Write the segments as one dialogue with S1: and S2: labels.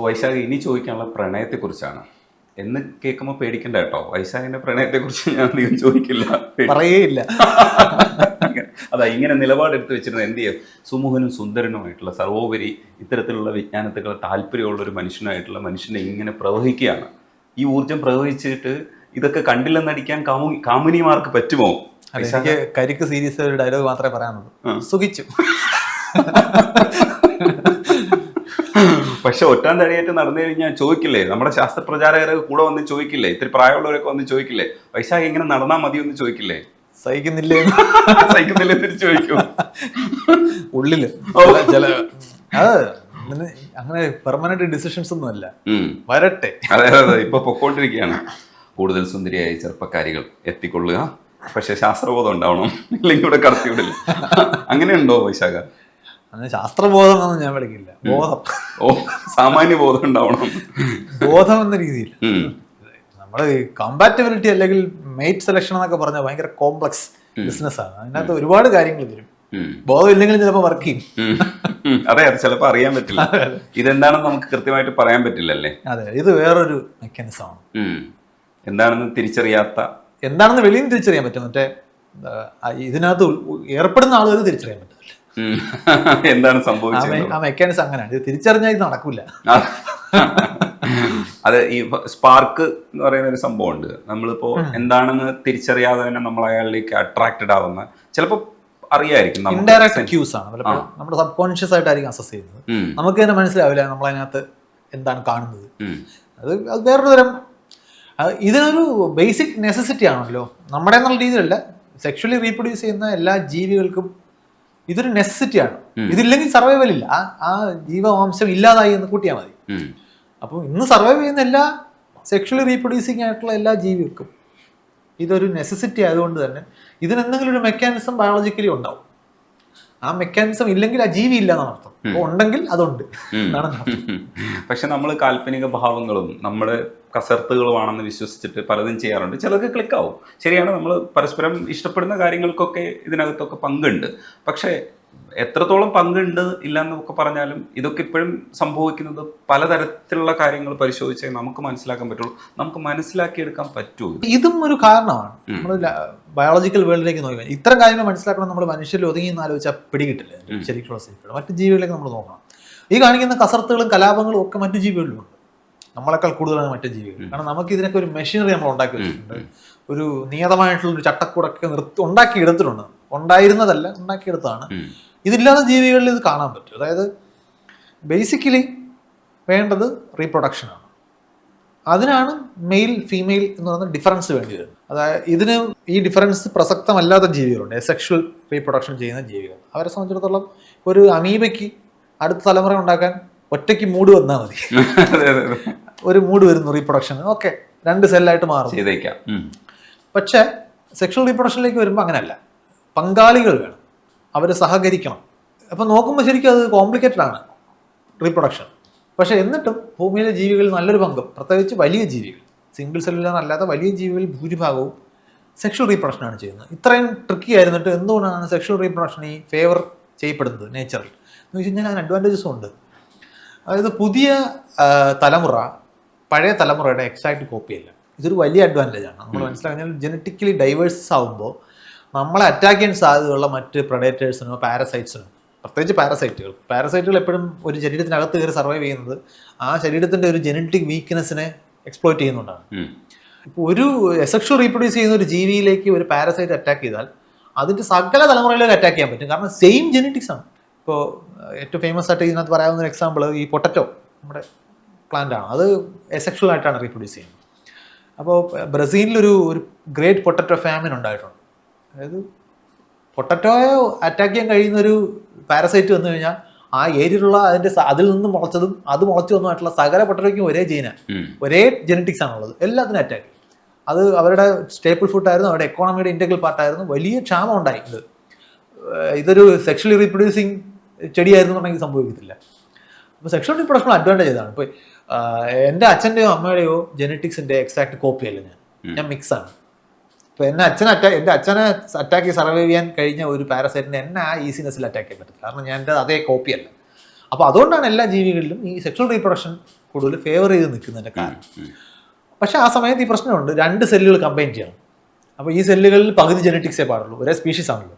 S1: അപ്പോൾ വൈശാഖ് ഇനി ചോദിക്കാനുള്ള പ്രണയത്തെക്കുറിച്ചാണ്. എന്ന് കേൾക്കുമ്പോൾ പേടിക്കണ്ട കേട്ടോ. വൈശാഖിന്റെ പ്രണയത്തെക്കുറിച്ച് ഞാൻ അധികം ചോദിക്കില്ല.
S2: പറയേയില്ല.
S1: അതാ ഇങ്ങനെ നിലപാടെടുത്ത് വെച്ചിരുന്ന എന്ത് ചെയ്യും? സുമുഖനും സുന്ദരനുമായിട്ടുള്ള സർവോപരി ഇത്തരത്തിലുള്ള വിജ്ഞാനത്തിൽ താല്പര്യമുള്ള ഒരു മനുഷ്യനായിട്ടുള്ള മനുഷ്യനെ ഇങ്ങനെ പ്രവഹിക്കുകയാണ്. ഈ ഊർജം പ്രവഹിച്ചിട്ട് ഇതൊക്കെ കണ്ടില്ലെന്നടിക്കാൻ കാമു കാമുനിമാർക്ക് പറ്റുമോ?
S2: എനിക്ക് കരിക്ക് സീരീസ് ഒരു ഡയലോഗ് മാത്രമേ പറയാനുള്ളൂ. സുഖിച്ചു.
S1: പക്ഷെ ഒറ്റാൻ തടിയേറ്റ് നടന്നു കഴിഞ്ഞാൽ ചോദിക്കില്ലേ? നമ്മുടെ ശാസ്ത്ര പ്രചാരകരെ കൂടെ വന്ന് ചോദിക്കില്ലേ? ഇത്തിരി പ്രായമുള്ളവരൊക്കെ വന്ന് ചോദിക്കില്ലേ? വൈശാഖ് ഇങ്ങനെ നടന്നാൽ മതി എന്ന് ചോദിക്കില്ലേ?
S2: സഹിക്കുന്നില്ലേ?
S1: സഹിക്കുന്നില്ലേ എന്ന് ചോദിക്കും. ഉള്ളിൽ.
S2: ചില- അങ്ങനെ അങ്ങനെ പെർമനന്റ് ഡിസിഷൻസ് ഒന്നും അല്ല. വരട്ടെ.
S1: അതെ അതെ അതെ. ഇപ്പൊ പൊക്കോണ്ടിരിക്കുകയാണ്. കൂടുതൽ സുന്ദരിയായ ചെറുപ്പക്കാരികൾ എത്തിക്കൊള്ളുക. പക്ഷെ ശാസ്ത്രബോധം ഉണ്ടാവണം. ഇല്ലെങ്കിൽ ഇവിടെ കടത്തിവിടില്ല. അങ്ങനെയുണ്ടോ വൈശാഖ?
S2: അങ്ങനെ ശാസ്ത്രബോധം എന്നൊന്നും ഞാൻ വിളിക്കില്ല ബോധം.
S1: ഓ സാമാന്യ ബോധം ഉണ്ടാവണം
S2: ബോധം എന്ന രീതിയിൽ. നമ്മൾ കമ്പാറ്റബിലിറ്റി അല്ലെങ്കിൽ മെയ്റ്റ് സെലക്ഷൻ എന്നൊക്കെ പറഞ്ഞാൽ ഭയങ്കര കോംപ്ലക്സ് ബിസിനസ് ആണ്. അതിനകത്ത് ഒരുപാട് കാര്യങ്ങൾ വരും.
S1: ഉം.
S2: ബോധം ഇല്ലെങ്കിലും ചിലപ്പോൾ വർക്ക് ചെയ്യും.
S1: അതെ അത് ചിലപ്പോൾ അറിയാൻ പറ്റില്ല. ഇതെന്താണെന്ന് നമുക്ക് കൃത്യമായിട്ട് പറയാൻ പറ്റില്ലല്ലേ?
S2: അതെ ഇത് വേറൊരു മെക്കാനിസം ആണ്.
S1: എന്താണെന്ന് തിരിച്ചറിയാത്ത?
S2: എന്താണെന്ന് വെളിയിൽ തിരിച്ചറിയാൻ പറ്റും. മറ്റേ ഇതിനകത്ത് ഏർപ്പെടുന്ന ആളുകൾ തിരിച്ചറിയാൻ പറ്റില്ല
S1: ഉം. എന്താണ് സംഭവിച്ചത്?
S2: ആ മെക്കാനിസം അങ്ങനെയാണ്. ഇത് തിരിച്ചറിഞ്ഞാൽ ഇത് നടക്കില്ല
S1: അത് ഈ സ്പാർക്ക് എന്ന് പറയുന്ന ഒരു സംഭവം ഉണ്ട് നമ്മളിപ്പോ എന്താണെന്ന് തിരിച്ചറിയാതെ തന്നെ നമ്മൾ അയാളിലേക്ക് അട്രാക്റ്റഡ് ആവുന്ന ചിലപ്പോ അറിയായിരിക്കും
S2: ഇൻഡയറക്റ്റ് ക്യൂസ് ആണ്. നമ്മുടെ സബ് കോൺഷ്യസ് ആയിട്ടായിരിക്കും അസസ് ചെയ്യുന്നത്. നമുക്ക് തന്നെ മനസ്സിലാവില്ല നമ്മൾ അതിനകത്ത് എന്താണ് കാണുന്നത്. അത് അത് വേറൊരു തരം ഇതിനൊരു ബേസിക് നെസസിറ്റി ആണല്ലോ. നമ്മുടെ എന്നുള്ള രീതിയിലല്ല. സെക്ഷലി റീപ്രൊഡ്യൂസ് ചെയ്യുന്ന എല്ലാ ജീവികൾക്കും ഇതൊരു നെസസിറ്റി ആണ്. ഇതില്ലെങ്കിൽ സർവൈവൽ ഇല്ല. ആ ആ ജീവവംശം ഇല്ലാതായി എന്ന് കൂട്ടിയാൽ മതി.
S1: അപ്പൊ
S2: അപ്പോൾ ഇന്ന് സർവൈവ് ചെയ്യുന്ന എല്ലാ സെക്ഷലി റീപ്രൊഡ്യൂസിങ് ആയിട്ടുള്ള എല്ലാ ജീവികൾക്കും ഇതൊരു നെസസിറ്റി ആയതുകൊണ്ട് തന്നെ ഇതിനെന്തെങ്കിലും ഒരു മെക്കാനിസം ബയോളജിക്കലി ഉണ്ടാവും. ആ മെക്കാനിസം ഇല്ലെങ്കിൽ ആ ജീവി ഇല്ല എന്നാണ് അർത്ഥം. ഉണ്ടെങ്കിൽ അതുണ്ട്. എന്നാണ്
S1: പക്ഷെ നമ്മൾ കാൽപ്പനിക ഭാവങ്ങളും നമ്മുടെ കസർത്തുകളുമാണെന്ന് വിശ്വസിച്ചിട്ട് പലതും ചെയ്യാറുണ്ട്. ചിലർക്ക് ക്ലിക്കാവും ശരിയാണ് നമ്മൾ പരസ്പരം ഇഷ്ടപ്പെടുന്ന കാര്യങ്ങൾക്കൊക്കെ ഇതിനകത്തൊക്കെ പങ്കുണ്ട്. പക്ഷേ എത്രത്തോളം പങ്കുണ്ട് ഇല്ല എന്നൊക്കെ പറഞ്ഞാലും ഇതൊക്കെ ഇപ്പോഴും സംഭവിക്കുന്നത് പലതരത്തിലുള്ള കാര്യങ്ങൾ പരിശോധിച്ചേ നമുക്ക് മനസ്സിലാക്കാൻ പറ്റുള്ളൂ. നമുക്ക് മനസ്സിലാക്കിയെടുക്കാൻ പറ്റൂ ഇത്?
S2: ഒരു കാരണമാണ്. നമ്മൾ ബയോളജിക്കൽ വേൾഡിലേക്ക് നോക്കി ഇത്തരം കാര്യങ്ങൾ മനസ്സിലാക്കണം നമ്മൾ മനുഷ്യരിൽ ഒതുങ്ങി എന്ന് ആലോചിച്ചാൽ പിടികിട്ടില്ല ശരിക്കുള്ള സ്ഥിതികൾ മറ്റു ജീവികളിലേക്ക് നമ്മൾ നോക്കണം. ഈ കാണിക്കുന്ന കസർത്തുകളും കലാപങ്ങളും ഒക്കെ മറ്റു ജീവികളിലുണ്ട്. നമ്മളെക്കാൾ കൂടുതലാണ് മറ്റു ജീവികൾ. കാരണം നമുക്ക് ഇതിനൊക്കെ ഒരു മെഷീനറി നമ്മൾ ഉണ്ടാക്കി വെച്ചിട്ടുണ്ട്. ഒരു നിയതമായിട്ടുള്ള ഒരു ചട്ടക്കൂടൊക്കെ നിർത്തി ഉണ്ടാക്കി എടുത്തിട്ടുണ്ട്. ഉണ്ടായിരുന്നതല്ല ഉണ്ടാക്കിയെടുത്താണ്. ഇതില്ലാത്ത ജീവികളിൽ ഇത് കാണാൻ പറ്റും. അതായത് ബേസിക്കലി വേണ്ടത് റീപ്രൊഡക്ഷനാണ് അതിനാണ് മെയിൽ ഫീമെയിൽ എന്ന് പറയുന്ന ഡിഫറൻസ് വേണ്ടി വരുന്നത് അതായത് ഇതിന് ഈ ഡിഫറൻസ് പ്രസക്തമല്ലാത്ത ജീവികളുണ്ട്. സെക്ഷൽ റീപ്രൊഡക്ഷൻ ചെയ്യുന്ന ജീവികൾ. അവരെ സംബന്ധിച്ചിടത്തോളം ഒരു അമീബയ്ക്ക് അടുത്ത തലമുറ ഉണ്ടാക്കാൻ ഒറ്റയ്ക്ക് മൂട് വന്നാൽ മതി. ഒരു മൂഡ് വരുന്നു റീപ്രൊഡക്ഷൻ ഓക്കെ രണ്ട് സെല്ലായിട്ട് മാറും
S1: ചെയ്തേക്കാം.
S2: പക്ഷേ സെക്ഷൽ റീപ്രൊഡക്ഷനിലേക്ക് വരുമ്പോൾ അങ്ങനെയല്ല. പങ്കാളികൾ വേണം. അവർ സഹകരിക്കണം. അപ്പം നോക്കുമ്പോൾ ശരിക്കും അത് കോംപ്ലിക്കേറ്റഡ് ആണ് റീപ്രൊഡക്ഷൻ പക്ഷേ എന്നിട്ടും ഭൂമിയിലെ ജീവികളിൽ നല്ലൊരു പങ്കും പ്രത്യേകിച്ച് വലിയ ജീവികൾ സിംഗിൾ സെല്ലുലാർ അല്ലാത്ത വലിയ ജീവികളിൽ ഭൂരിഭാഗവും സെക്ഷൽ റീപ്രൊഡക്ഷനാണ് ചെയ്യുന്നത്. ഇത്രയും ട്രിക്കി ആയിരുന്നിട്ട് എന്തുകൊണ്ടാണ് സെക്ഷൽ റീപ്രൊഡക്ഷൻ ഈ ഫേവർ ചെയ്യപ്പെടുന്നത് നേച്ചറിൽ എന്ന് വെച്ച് കഴിഞ്ഞാൽ അതിന് അഡ്വാന്റേജസും ഉണ്ട്. അതായത് പുതിയ തലമുറ പഴയ തലമുറയുടെ എക്സാക്ട് കോപ്പിയല്ല ഇതൊരു വലിയ അഡ്വാന്റേജ് ആണ്. നമ്മൾ മനസ്സിലാക്കാൻ ജനറ്റിക്കലി ഡൈവേഴ്സ് ആവുമ്പോൾ നമ്മളെ അറ്റാക്ക് ചെയ്യാൻ സാധ്യതയുള്ള മറ്റ് പ്രൊഡേറ്റേഴ്സിനോ പാരസൈറ്റ്സിനോ പ്രത്യേകിച്ച് പാരസൈറ്റുകൾ പാരസൈറ്റുകൾ എപ്പോഴും ഒരു ശരീരത്തിനകത്ത് കയറി സർവൈവ് ചെയ്യുന്നത് ആ ശരീരത്തിന്റെ ഒരു ജനറ്റിക് വീക്ക്നെസ്സിനെ എക്സ്പ്ലോയിറ്റ് ചെയ്യുന്നുണ്ടാണ്. ഇപ്പോൾ ഒരു എസെക്ഷൽ റീപ്രൊഡ്യൂസ് ചെയ്യുന്ന ഒരു ജീവിയിലേക്ക് ഒരു പാരസൈറ്റ് അറ്റാക്ക് ചെയ്താൽ അതിന്റെ സകല തലമുറയിലേക്ക് അറ്റാക്ക് ചെയ്യാൻ പറ്റും. കാരണം സെയിം ജെനറ്റിക്സ് ആണ്. ഇപ്പോൾ ഏറ്റവും ഫേമസ് ആയിട്ട് ഇതിനകത്ത് പറയാവുന്ന ഒരു എക്സാമ്പിൾ ഈ പൊട്ടറ്റോ നമ്മുടെ പ്ലാന്റ് ആണ്. അത് എസെക്ഷൽ ആയിട്ടാണ് റീപ്രൊഡ്യൂസ് ചെയ്യുന്നത്. അപ്പോൾ ബ്രസീലിലൊരു ഒരു ഗ്രേറ്റ് പൊട്ടറ്റോ ഫാമിൻ ഉണ്ടായിട്ടുണ്ട്. അതായത് പൊട്ടറ്റോയെ അറ്റാക്ക് ചെയ്യാൻ കഴിയുന്നൊരു പാരസൈറ്റ് വന്നു കഴിഞ്ഞാൽ ആ ഏരിയയിലുള്ള അതിന്റെ അതിൽ നിന്ന് മുളച്ചതും അത് മുളച്ചു വന്നതായിട്ടുള്ള സകല പൊട്ടറ്റോയ്ക്കും ഒരേ ജീനാണ്
S1: ഉം.
S2: ഒരേ ജെനറ്റിക്സ് ആണുള്ളത് എല്ലാത്തിനും അറ്റാക്ക് അത് അവരുടെ സ്റ്റേപ്പിൾ ഫുഡായിരുന്നു അവരുടെ എക്കോണമിയുടെ ഇന്റഗ്രൽ പാർട്ടായിരുന്നു വലിയ ക്ഷാമം ഉണ്ടായി. ഇത് ഇതൊരു സെക്ഷലി റീപ്രൊഡ്യൂസിങ് ചെടിയായിരുന്നുണ്ടെങ്കിൽ സംഭവിക്കത്തില്ല. അപ്പോൾ സെക്ഷൽ റീപ്രൊഡക്ഷൻ അഡ്വാന്റേജ് ഇതാണ്. ഇപ്പോൾ എന്റെ അച്ഛന്റെയോ അമ്മയുടെയോ ജെനറ്റിക്സിന്റെ എക്സാക്ട് കോപ്പി അല്ല ഞാൻ. ഞാൻ മിക്സ് ആണ്. ഇപ്പോൾ എന്നെ അച്ഛൻ അറ്റാക്ക് എന്റെ അച്ഛനെ അറ്റാക്ക് സർവൈവ് ചെയ്യാൻ കഴിഞ്ഞ ഒരു പാരസൈറ്റിന് എന്നെ ആ ഈസിനെസ്സിൽ അറ്റാക്ക് ചെയ്യാൻ പറ്റില്ല കാരണം ഞാൻ എന്റെ അതേ കോപ്പി അല്ല. അപ്പോൾ അതുകൊണ്ടാണ് എല്ലാ ജീവികളിലും ഈ സെക്ഷൽ റീപ്രൊഡക്ഷൻ കൂടുതൽ ഫേവർ ചെയ്ത് നിൽക്കുന്നതിന്റെ കാരണം. പക്ഷെ ആ സമയത്ത് ഈ പ്രശ്നമുണ്ട്. രണ്ട് സെല്ലുകൾ കമ്പൈൻ ചെയ്യണം. അപ്പോൾ ഈ സെല്ലുകളിൽ പകുതി ജെനറ്റിക്സേ പാടുള്ളൂ. ഒരേ സ്പീഷീസ് ആണല്ലോ.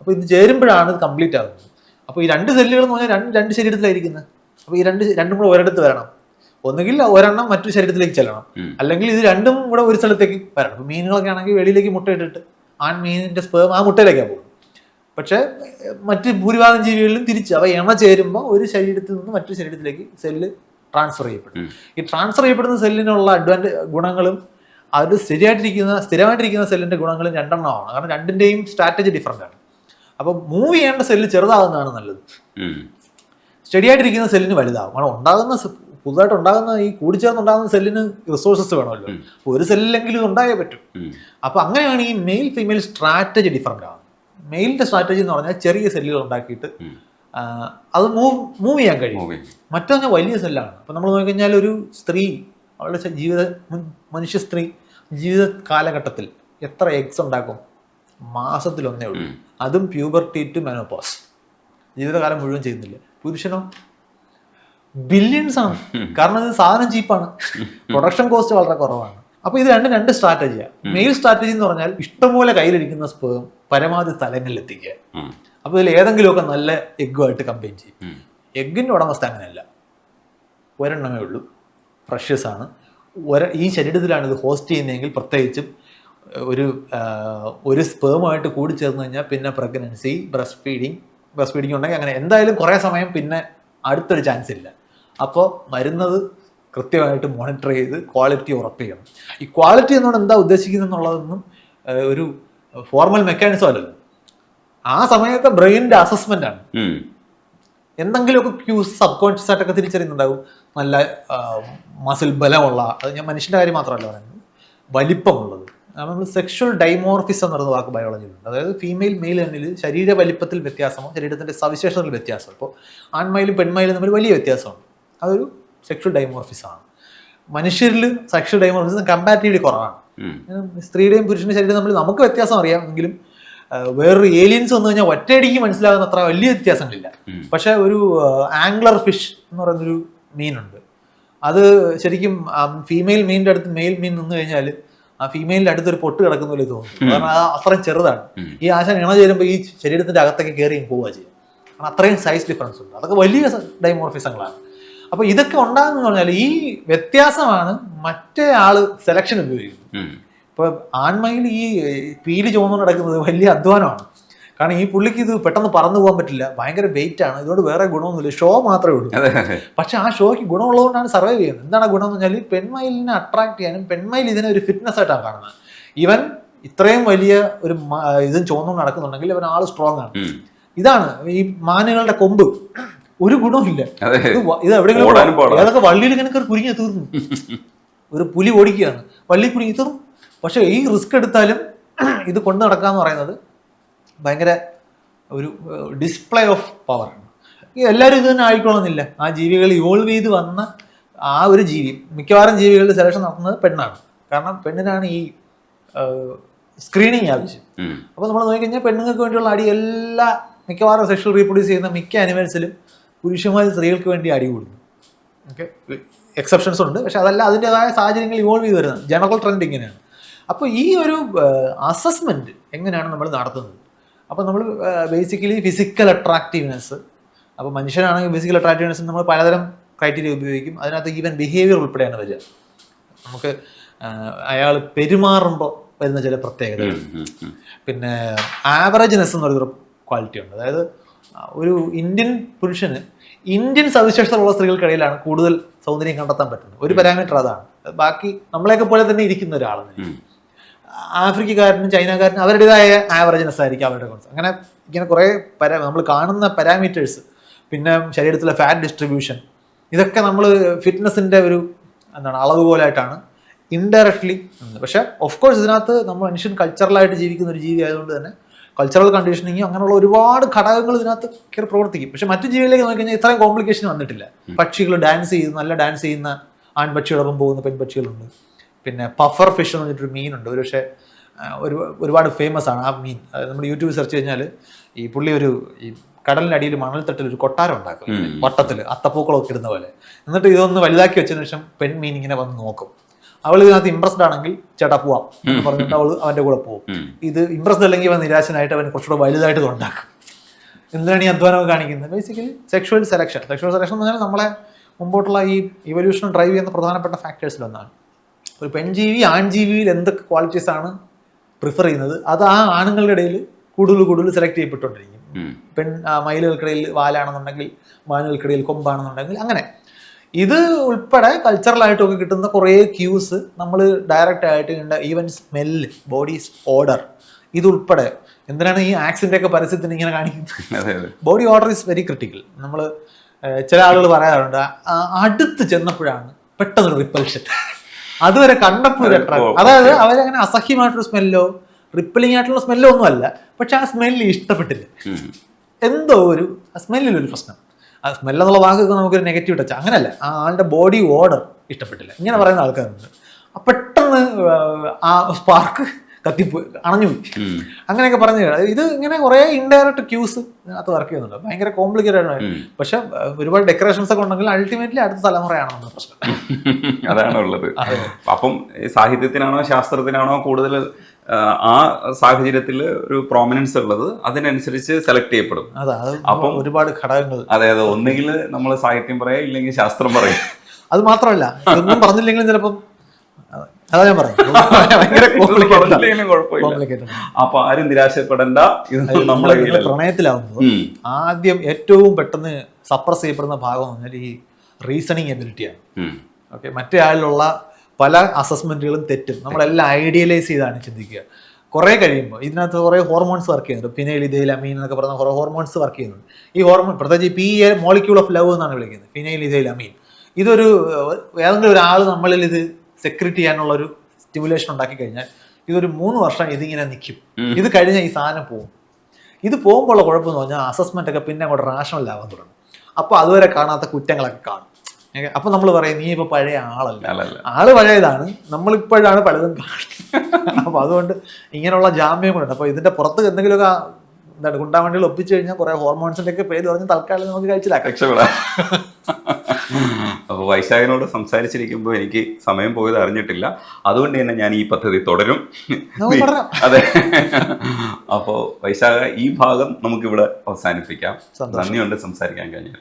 S2: അപ്പോൾ ഇത് ചേരുമ്പോഴാണ് ഇത് കംപ്ലീറ്റ് ആകുന്നത് അപ്പോൾ ഈ രണ്ട് സെല്ലുകൾ എന്ന് പറഞ്ഞാൽ രണ്ട് രണ്ട് ശരീരത്തിലായിരിക്കുന്നത് അപ്പോൾ ഈ രണ്ട് രണ്ടും കൂടെ ഒരിടത്ത് വരണം. ഒന്നുകിൽ ഒരെണ്ണം മറ്റൊരു ശരീരത്തിലേക്ക് ചെല്ലണം. അല്ലെങ്കിൽ ഇത് രണ്ടും കൂടെ ഒരു സ്ഥലത്തേക്ക് വരണം. മീനുകളൊക്കെ ആണെങ്കിൽ വെളിയിലേക്ക് മുട്ടയിട്ടിട്ട് ആൺ മീനിന്റെ സ്പേം ആ മുട്ടയിലേക്കാണ് പോകും പക്ഷെ മറ്റ് ഭൂരിഭാഗം ജീവികളിലും തിരിച്ച് അവ എണ ചേരുമ്പോൾ ഒരു ശരീരത്തിൽ നിന്ന് മറ്റൊരു ശരീരത്തിലേക്ക് സെല്ല് ട്രാൻസ്ഫർ ചെയ്യപ്പെടും. ഈ ട്രാൻസ്ഫർ ചെയ്യപ്പെടുന്ന സെല്ലിനുള്ള അഡ്വാന്റേ ഗുണങ്ങളും അത് സ്ഥിരമായിട്ടിരിക്കുന്ന സ്ഥിരമായിട്ടിരിക്കുന്ന സെല്ലിന്റെ ഗുണങ്ങളും രണ്ടെണ്ണമാണ്. കാരണം രണ്ടിന്റെയും സ്ട്രാറ്റജി ഡിഫറന്റ് ആണ്. അപ്പോൾ മൂവ് ചെയ്യേണ്ട സെല്ല് ചെറുതാകുന്നതാണ് നല്ലത്. സ്റ്റഡി ആയിട്ടിരിക്കുന്ന സെല്ലിന് വലുതാകും കാരണം ഉണ്ടാകുന്ന പുതുതായിട്ട് ഉണ്ടാകുന്ന ഈ കൂടിച്ചേർന്നുണ്ടാകുന്ന സെല്ലിന് റിസോഴ്സസ് വേണമല്ലോ. ഒരു സെല്ലിലെങ്കിലും ഉണ്ടായേ പറ്റും. അപ്പോൾ അങ്ങനെയാണ് ഈ മെയിൽ ഫീമെയിൽ സ്ട്രാറ്റജി ഡിഫറന്റ് ആണ് മെയിലിന്റെ സ്ട്രാറ്റജി എന്ന് പറഞ്ഞാൽ ചെറിയ സെല്ലുകൾ ഉണ്ടാക്കിയിട്ട് അത് മൂവ് മൂവ് ചെയ്യാൻ കഴിയും. മറ്റൊന്ന് വലിയ സെല്ലാണ് അപ്പം നമ്മൾ നോക്കിക്കഴിഞ്ഞാൽ ഒരു സ്ത്രീ അവളുടെ ജീവിത മനുഷ്യ സ്ത്രീ ജീവിത കാലഘട്ടത്തിൽ എത്ര എഗ്സ് ഉണ്ടാക്കും? മാസത്തിലൊന്നേ ഉള്ളൂ. അതും പ്യൂബർട്ടി ടു മെനോപോസ് ജീവിതകാലം മുഴുവൻ ചെയ്യുന്നില്ല? പുരുഷനോ ബില്യൺസ് ആണ്. കാരണം ഇത് സാധനം ചീപ്പാണ് പ്രൊഡക്ഷൻ കോസ്റ്റ് വളരെ കുറവാണ്. അപ്പൊ ഇത് രണ്ടും രണ്ട് സ്ട്രാറ്റജിയാണ് മെയിൽ സ്ട്രാറ്റജി എന്ന് പറഞ്ഞാൽ ഇഷ്ടംപോലെ കയ്യിലിരിക്കുന്ന സ്പേം പരമാവധി സ്ഥലങ്ങളിൽ എത്തിക്കുക അപ്പോൾ ഇതിൽ ഏതെങ്കിലുമൊക്കെ നല്ല എഗ്ഗുമായിട്ട് കമ്പയിൻ ചെയ്യും. എഗ്ഗിന്റെ ഉടമസ്ഥ അങ്ങനെയല്ല. ഒരെണ്ണമേ ഉള്ളൂ. പ്രഷ്യസ് ആണ്. ഒര ഈ ശരീരത്തിലാണ് ഇത് ഹോസ്റ്റ് ചെയ്യുന്നതെങ്കിൽ പ്രത്യേകിച്ചും ഒരു ഒരു സ്പേമായിട്ട് കൂടി ചേർന്ന് കഴിഞ്ഞാൽ പിന്നെ pregnancy breastfeeding breastfeeding ഉണ്ടെങ്കിൽ അങ്ങനെ. എന്തായാലും കുറേ സമയം പിന്നെ അടുത്തൊരു ചാൻസ് ഇല്ല. അപ്പോൾ വരുന്നത് കൃത്യമായിട്ട് മോണിറ്റർ ചെയ്ത് ക്വാളിറ്റി ഉറപ്പിക്കണം. ഈ ക്വാളിറ്റി എന്നോട് എന്താ ഉദ്ദേശിക്കുന്നത് എന്നുള്ളതൊന്നും ഒരു ഫോർമൽ മെക്കാനിസം അല്ലല്ലോ. ആ സമയത്തെ ബ്രെയിനിന്റെ അസസ്മെന്റ് ആണ്. എന്തെങ്കിലുമൊക്കെ ക്യൂസ് സബ് കോൺഷ്യസ് ആയിട്ടൊക്കെ തിരിച്ചറിയുന്നുണ്ടാവും നല്ല മസിൽ ബലമുള്ള അത് ഞാൻ മനുഷ്യന്റെ കാര്യം മാത്രമല്ല പറയുന്നത് വലിപ്പമുള്ളത്. നമ്മൾ സെക്ഷൽ ഡൈമോർഫിസം എന്ന് പറയുന്ന വാക്ക് ബയോളജിയിലുണ്ട് അതായത് ഫീമെയിൽ മെയിൽ എന്നിൽ ശരീര വലിപ്പത്തിൽ വ്യത്യാസമോ ശരീരത്തിന്റെ സവിശേഷതയിൽ വ്യത്യാസമോ ഇപ്പോൾ ആൺമയിലും പെൺമയിലും തമ്മിൽ വലിയ വ്യത്യാസമുണ്ട്. അതൊരു സെക്ഷൽ ഡൈമോർഫിസമാണ് മനുഷ്യരിൽ സെക്ഷൽ ഡൈമോർഫിസം കമ്പാരിറ്റീവ്ലി കുറവാണ്. സ്ത്രീയുടെയും പുരുഷന്റെ ശരീരം തമ്മിൽ നമുക്ക് വ്യത്യാസം അറിയാം. എങ്കിലും വേറൊരു ഏലിയൻസ് വന്നു കഴിഞ്ഞാൽ ഒറ്റയടിക്ക് മനസ്സിലാകുന്ന അത്ര വലിയ വ്യത്യാസങ്ങളില്ല. പക്ഷെ ഒരു ആംഗ്ലർ ഫിഷ് എന്ന് പറയുന്നൊരു മീനുണ്ട് അത് ശരിക്കും ഫീമെയിൽ മീനിന്റെ അടുത്ത് മെയിൽ മീൻ നിന്ന് കഴിഞ്ഞാൽ ആ ഫീമെയിലിന്റെ അടുത്തൊരു പൊട്ട് കിടക്കുന്ന പോലെ തോന്നും. കാരണം അത് അത്രയും ചെറുതാണ്. ഈ ആശാൻ ഇണ ചേരുമ്പോൾ ഈ ശരീരത്തിന്റെ അകത്തൊക്കെ കയറി പോവുക ചെയ്യും. കാരണം അത്രയും സൈസ് ഡിഫറൻസ് ഉണ്ട്. അതൊക്കെ വലിയ ഡൈമോർഫിസങ്ങളാണ് അപ്പോൾ ഇതൊക്കെ ഉണ്ടാകുന്ന പറഞ്ഞാൽ ഈ വ്യത്യാസമാണ് മറ്റേ ആൾ സെലക്ഷൻ ഉപയോഗിക്കുന്നത്. ഇപ്പോൾ ആൺമയിൽ ഈ പീൽ ചുമന്നു നടക്കുന്നത് വലിയ അധ്വാനമാണ്. കാരണം ഈ പുള്ളിക്ക് ഇത് പെട്ടെന്ന് പറന്നു പോകാൻ പറ്റില്ല. ഭയങ്കര വെയിറ്റ് ആണ്. ഇതോട് വേറെ ഗുണമൊന്നുമില്ല. ഷോ മാത്രമേ ഉള്ളൂ. പക്ഷെ ആ ഷോയ്ക്ക് ഗുണമുള്ളതുകൊണ്ടാണ് സർവൈവ് ചെയ്യുന്നത്. എന്താണ് ഗുണം എന്ന് വെച്ചാൽ പെൺമയിലിനെ അട്രാക്ട് ചെയ്യാനും പെൺമയിൽ ഇതിനെ ഒരു ഫിറ്റ്നസ് ആയിട്ടാണ് കാണുന്നത്. ഇവൻ ഇത്രയും വലിയ ഒരു ഇതും ചോന്നും നടക്കുന്നുണ്ടെങ്കിൽ ഇവൻ ആൾ സ്ട്രോങ് ആണ്. ഇതാണ് ഈ മാനുകളുടെ കൊമ്പ്. ഒരു ഗുണമില്ല ഇത് എവിടെയെങ്കിലും ഏതൊക്കെ വള്ളിയിൽ ഇങ്ങനെ കുരുങ്ങി തീർന്നു ഒരു പുലി ഓടിക്കുകയാണ്. വള്ളി കുരുങ്ങി തീർന്നു പക്ഷേ ഈ റിസ്ക് എടുത്താലും ഇത് കൊണ്ടു നടക്കാന്ന് പറയുന്നത് ഭയങ്കര ഒരു ഡിസ്പ്ലേ ഓഫ് പവറാണ് ഈ എല്ലാവരും ഇത് തന്നെ ആയിക്കൊള്ളുന്നില്ല ആ ജീവികൾ ഇവോൾവ് ചെയ്ത് വന്ന ആ ഒരു ജീവി മിക്കവാറും ജീവികളുടെ സെലക്ഷൻ നടത്തുന്നത് പെണ്ണാണ്. കാരണം പെണ്ണിനാണ് ഈ സ്ക്രീനിങ് ആവശ്യം. അപ്പോൾ നമ്മൾ നോക്കിക്കഴിഞ്ഞാൽ പെണ്ണുങ്ങൾക്ക് വേണ്ടിയുള്ള അടി എല്ലാ മിക്കവാറും സെക്ഷൽ റീപ്രൊഡ്യൂസ് ചെയ്യുന്ന മിക്ക അനിമൽസിലും പുരുഷന്മാർ സ്ത്രീകൾക്ക് വേണ്ടി അടി കൂടുന്നു. ഓക്കെ എക്സെപ്ഷൻസ് ഉണ്ട്. പക്ഷെ അതല്ല അതിന്റെതായ സാഹചര്യങ്ങൾ ഇവോൾവ് ചെയ്ത് വരുന്നത് ജനറൽ ട്രെൻഡ് ഇങ്ങനെയാണ്. അപ്പോൾ ഈ ഒരു അസസ്മെന്റ് എങ്ങനെയാണ് നമ്മൾ നടത്തുന്നത്? അപ്പോൾ നമ്മൾ ബേസിക്കലി ഫിസിക്കൽ അട്രാക്റ്റീവ്നെസ് അപ്പോൾ മനുഷ്യനാണെങ്കിൽ ഫിസിക്കൽ അട്രാക്റ്റീവ്നെസ് നമ്മൾ പലതരം ക്രൈറ്റീരിയ ഉപയോഗിക്കും. അതിനകത്ത് ഈവൻ ബിഹേവിയർ ഉൾപ്പെടെയാണ് വരിക. നമുക്ക് അയാൾ പെരുമാറുമ്പോൾ വരുന്ന ചില പ്രത്യേകതകൾ. പിന്നെ ആവറേജ്നെസ് എന്ന് പറയുന്നൊരു ക്വാളിറ്റി ഉണ്ട്. അതായത് ഒരു ഇന്ത്യൻ പുരുഷന് ഇന്ത്യൻ സവിശേഷതകളുള്ള സ്ത്രീകൾക്കിടയിലാണ് കൂടുതൽ സൗന്ദര്യം കണ്ടെത്താൻ പറ്റുന്നത്. ഒരു പാരാമീറ്റർ അതാണ്. ബാക്കി നമ്മളെയൊക്കെ പോലെ തന്നെ ഇരിക്കുന്ന ഒരാളെന്ന് ആഫ്രിക്കക്കാരനും ചൈനക്കാരനും അവരുടേതായ ആവറേജ്നെസ് ആയിരിക്കും അവരുടെ കോൺസ് അങ്ങനെ ഇങ്ങനെ കുറേ പരാ നമ്മൾ കാണുന്ന പാരാമീറ്റേഴ്സ് പിന്നെ ശരീരത്തിലെ ഫാറ്റ് ഡിസ്ട്രിബ്യൂഷൻ ഇതൊക്കെ നമ്മൾ ഫിറ്റ്നസിന്റെ ഒരു എന്താണ് അളവ് പോലായിട്ടാണ് ഇൻഡയറക്ട്ലി പക്ഷെ ഓഫ് കോഴ്സ് ഇതിനകത്ത് നമ്മൾ മനുഷ്യൻ കൾച്ചറലായിട്ട് ജീവിക്കുന്ന ഒരു ജീവി ആയതുകൊണ്ട് തന്നെ കൾച്ചറൽ കണ്ടീഷനിങ് അങ്ങനെയുള്ള ഒരുപാട് ഘടകങ്ങൾ ഇതിനകത്ത് കയറി പ്രവർത്തിക്കും. പക്ഷെ മറ്റു ജീവികളിലേക്ക് നോക്കിക്കഴിഞ്ഞാൽ ഇത്രയും കോംപ്ലിക്കേഷൻ വന്നിട്ടില്ല. പക്ഷികൾ ഡാൻസ് ചെയ്യുന്ന നല്ല ഡാൻസ് ചെയ്യുന്ന ആൺപക്ഷികളൊപ്പം പോകുന്ന പെൺപക്ഷികളുണ്ട്. പിന്നെ പഫർ ഫിഷ് എന്ന് പറഞ്ഞിട്ടൊരു മീനുണ്ട്. ഒരു പക്ഷേ ഒരു ഒരുപാട് ഫേമസ് ആണ് ആ മീൻ. നമ്മൾ യൂട്യൂബിൽ സെർച്ച് കഴിഞ്ഞാൽ ഈ പുള്ളി ഒരു ഈ അടിയിൽ മണൽത്തട്ടിൽ ഒരു കൊട്ടാരം ഉണ്ടാക്കും. വട്ടത്തിൽ അത്തപ്പൂക്കളൊക്കെ ഇടുന്ന പോലെ. എന്നിട്ട് ഇതൊന്ന് വലുതാക്കി വെച്ചതിന് ശേഷം പെൺമീൻ ഇങ്ങനെ വന്ന് നോക്കും. അവൾ ഇതിനകത്ത് ഇമ്പ്രസ്ഡ് ആണെങ്കിൽ ചേട്ടാ പോവാം എന്ന് പറഞ്ഞിട്ട് അവൾ അവന്റെ കൂടെ പോകും ഇത് ഇമ്പ്രസ്ഡ് അല്ലെങ്കിൽ അവൻ നിരാശനായിട്ട് അവൻ കുറച്ചുകൂടെ വലുതായിട്ട് ഉണ്ടാക്കും. എന്തിനാണ് ഈ അധ്വാനം കാണിക്കുന്നത്? Basically sexual selection sexual selection എന്ന് പറഞ്ഞാൽ നമ്മളെ മുമ്പോട്ടുള്ള ഈ ഇവല്യൂഷൻ ഡ്രൈവ് ചെയ്യുന്ന പ്രധാനപ്പെട്ട ഫാക്ടേഴ്സിൽ ഒന്നാണ്. ഒരു പെൺജീവി ആൺജീവിയിൽ എന്തൊക്കെ ക്വാളിറ്റീസ് ആണ് പ്രിഫർ ചെയ്യുന്നത്? അത് ആ ആണുങ്ങളുടെ ഇടയിൽ കൂടുതൽ കൂടുതൽ സെലക്ട് ചെയ്യപ്പെട്ടുകൊണ്ടിരിക്കും. പെൺ മയിലുകൾക്കിടയിൽ വാലാണെന്നുണ്ടെങ്കിൽ മാനുകൾക്കിടയിൽ കൊമ്പാണെന്നുണ്ടെങ്കിൽ അങ്ങനെ. ഇത് ഉൾപ്പെടെ കൾച്ചറലായിട്ടൊക്കെ കിട്ടുന്ന കുറേ ക്യൂസ് നമ്മൾ ഡയറക്റ്റ് ആയിട്ട് ഉണ്ട് ഈവൻ സ്മെല്ല് ബോഡി ഓർഡർ ഇതുൾപ്പെടെ. എന്തിനാണ് ഈ ആക്സിന്റെ ഒക്കെ പരസ്യത്തിന് ഇങ്ങനെ കാണിക്കുന്നത്? Body order is very critical നമ്മൾ ചില ആളുകൾ പറയാറുണ്ട് അടുത്ത് ചെന്നപ്പോഴാണ് പെട്ടെന്നൊരു റിപ്പൽഷൻ അതുവരെ കണ്ടപ്പോൾ അതായത് അവരങ്ങനെ അസഹ്യമായിട്ടൊരു സ്മെല്ലോ റിപ്പലിംഗ് ആയിട്ടുള്ള സ്മെല്ലോ ഒന്നും അല്ല പക്ഷെ ആ സ്മെല്ല് ഇഷ്ടപ്പെട്ടില്ല. എന്തോ ഒരു സ്മെല്ലിൽ ഒരു പ്രശ്നം. ആ സ്മെൽ എന്നുള്ള വാക്കൊക്കെ നമുക്കൊരു നെഗറ്റീവ് ടച്ച് അങ്ങനല്ല. ആ ആളുടെ ബോഡി ഓർഡർ ഇഷ്ടപ്പെട്ടില്ല. ഇങ്ങനെ പറയുന്ന ആൾക്കാരുണ്ട്. ആ പെട്ടെന്ന് ആ സ്പാർക്ക് കത്തിപ്പോയി അണഞ്ഞുപോയി. അങ്ങനെയൊക്കെ പറഞ്ഞു ഇത് ഇങ്ങനെ കുറേ ഇൻഡയറക്റ്റ് ക്യൂസ് അത് വർക്ക് ചെയ്യുന്നുണ്ട്. ഭയങ്കര കോംപ്ലിക്കേറ്റഡ് ആണ് പക്ഷെ ഒരുപാട് ഡെക്കറേഷൻസ് ഒക്കെ ഉണ്ടെങ്കിൽ അൾട്ടിമേറ്റ്ലി അടുത്ത തലമുറയാണ് നമ്മുടെ പ്രശ്നം.
S1: അതാണ് ഉള്ളത് അപ്പം സാഹിത്യത്തിനാണോ ശാസ്ത്രത്തിനാണോ കൂടുതൽ ആ, സാഹചര്യത്തിൽ ഒരു പ്രോമിനൻസ് ഉള്ളത് അതിനനുസരിച്ച് സെലക്ട് ചെയ്യപ്പെടും. അപ്പം-
S2: ഒരുപാട് ഘടകങ്ങൾ.
S1: അതെ അതെ ഒന്നുകിൽ നമ്മൾ സാഹിത്യം പറയാം ഇല്ലെങ്കിൽ ശാസ്ത്രം പറയും.
S2: അത് മാത്രമല്ല ഒന്നും പറഞ്ഞില്ലെങ്കിലും ചിലപ്പം അതാ ഞാൻ കോംപ്ലിക്കേറ്റഡ്
S1: അപ്പൊ ആരും നിരാശപ്പെടേണ്ട. കയ്യിലല്ല.
S2: പ്രണയത്തിലാവുമ്പോൾ ആദ്യം ഏറ്റവും പെട്ടെന്ന് സപ്രസ് ചെയ്യപ്പെടുന്ന ഭാഗം എന്ന് പറഞ്ഞാൽ ഈ റീസണിങ് എബിലിറ്റിയാണ്. ഓക്കെ മറ്റേ ആളിലുള്ള പല അസസ്മെന്റുകളും തെറ്റും. നമ്മളെല്ലാം ഐഡിയലൈസ് ചെയ്താണ് ചിന്തിക്കുക. കുറേ കഴിയുമ്പോൾ ഇതിനകത്ത് കുറേ ഹോർമോൺസ് വർക്ക് ചെയ്യുന്നുണ്ട്. ഫിനൈൽ ഇതേൽ അമീൻ എന്നൊക്കെ പറഞ്ഞ കുറേ ഹോർമോൺസ് വർക്ക് ചെയ്യുന്നുണ്ട്. ഈ ഹോർമോൺ പ്രത്യേകിച്ച് P A molecule of love എന്നാണ് വിളിക്കുന്നത്. ഫിനൈൽ ഇതേൽ അമീൻ ഇതൊരു ഏതെങ്കിലും ഒരാൾ നമ്മളിൽ ഇത് സെക്യൂരിറ്റി ചെയ്യാനുള്ള ഒരു സ്റ്റിമുലേഷൻ ഉണ്ടാക്കി കഴിഞ്ഞാൽ ഇതൊരു മൂന്ന് വർഷം ഇതിങ്ങനെ നിൽക്കും ഇത് കഴിഞ്ഞാൽ ഈ സാധനം പോകും. ഇത് പോകുമ്പോഴുള്ള കുഴപ്പമെന്ന് പറഞ്ഞാൽ അസസ്മെന്റ് ഒക്കെ പിന്നെ അങ്ങോട്ട് റാഷണൽ ആവാൻ തുടങ്ങും. അപ്പോൾ അതുവരെ കാണാത്ത കുറ്റങ്ങളൊക്കെ കാണും. അപ്പോൾ നമ്മൾ പറയും നീ ഇപ്പൊ പഴയ ആളല്ല. ആൾ പഴയതാണ് നമ്മളിപ്പോഴാണ് പലതും കാണുന്നത്. അപ്പൊ അതുകൊണ്ട് ഇങ്ങനെയുള്ള ജാമ്യം കൂടെ അപ്പൊ ഇതിന്റെ പുറത്ത് എന്തെങ്കിലുമൊക്കെ എന്താണ് ഗുണ്ടാവണ്ടികൾ ഒപ്പിച്ചു കഴിഞ്ഞാൽ കുറെ ഹോർമോൺസിന്റെ ഒക്കെ പേര് പറഞ്ഞ് തൽക്കാലം നമുക്ക് കഴിച്ചിലാക്കാം.
S1: രക്ഷപ്പെടാം. അപ്പൊ വൈശാഖിനോട് സംസാരിച്ചിരിക്കുമ്പോൾ എനിക്ക് സമയം പോയത് അറിഞ്ഞിട്ടില്ല. അതുകൊണ്ട് തന്നെ ഞാൻ ഈ പദ്ധതി തുടരും. അതെ. അപ്പോ വൈശാഖ ഈ ഭാഗം നമുക്കിവിടെ അവസാനിപ്പിക്കാം. നന്ദിയുണ്ട് സംസാരിക്കാൻ കഴിഞ്ഞു